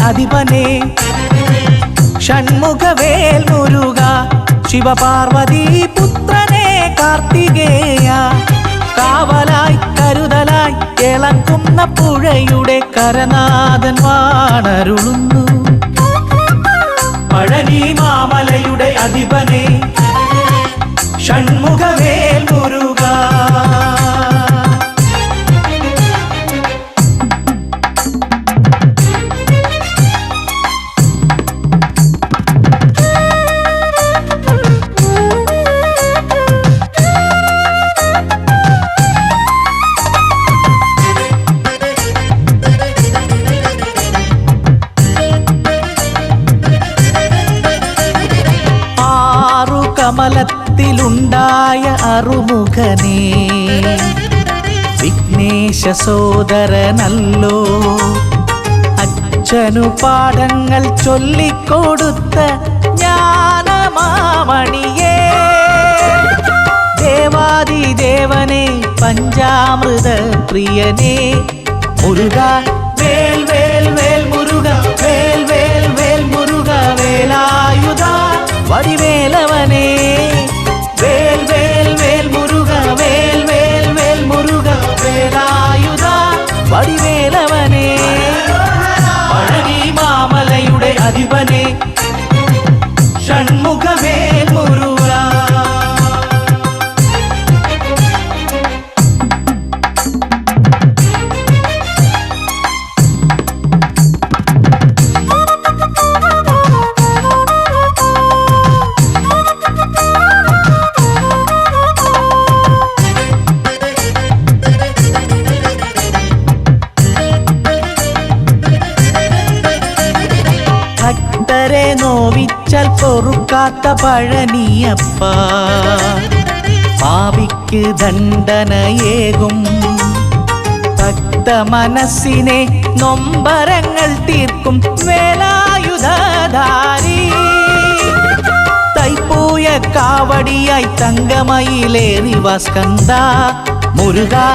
അധിപനെ. ഷൺമുഖവേൽ മുരുക ശിവപാർവതി പുത്രനെ കാർത്തികേയ. കാവലായി കരുതലായി ഇളക്കുന്ന പുഴയുടെ കരനാഥൻ വാണരുളുന്നു. പഴനി മാമലയുടെ അധിപനെ. ഷൺമുഖവേൽ കമലത്തിലുണ്ടായ അറുമുഖനേ. വിഘ്നേശ സോദരനല്ലോ അച്ഛനു പാഠങ്ങൾ ചൊല്ലിക്കൊടുത്ത ജ്ഞാനമാമണിയേ. ദേവാദി ദേവനെ പഞ്ചാമൃത പ്രിയനേ മുരുക മാമലയുടെ நோவிச்சல் பொறுக்காத்த பழனியப்பா பாவிக்கு தண்டனയേകും பக்த மனசினே நொம்பரங்கள் தீர்க்கும் வேலாயுததாரி தைப்பூய காவடியாய் தங்கமயிலேறி வாஸ்கந்தா முருகா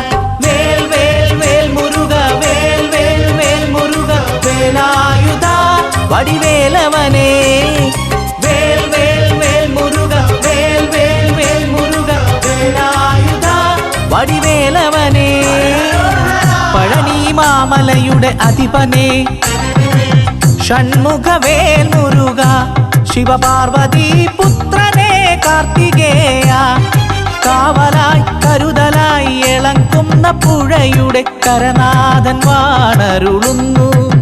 വടിവേലവനേ. வேல் வேல் வேல் വേൽ வேல் வேல் അധിപനേ. ഷൺമുഖവേൽ മുരുക ശിവപാർവതി പുത്രനെ കാർത്തികേയ. കാവലായി കരുതലായി ഇളങ്കുന്ന പുഴയുടെ കരനാഥൻ വാണരുളുന്നു.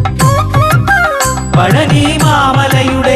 പഴനി മാമലയുടെ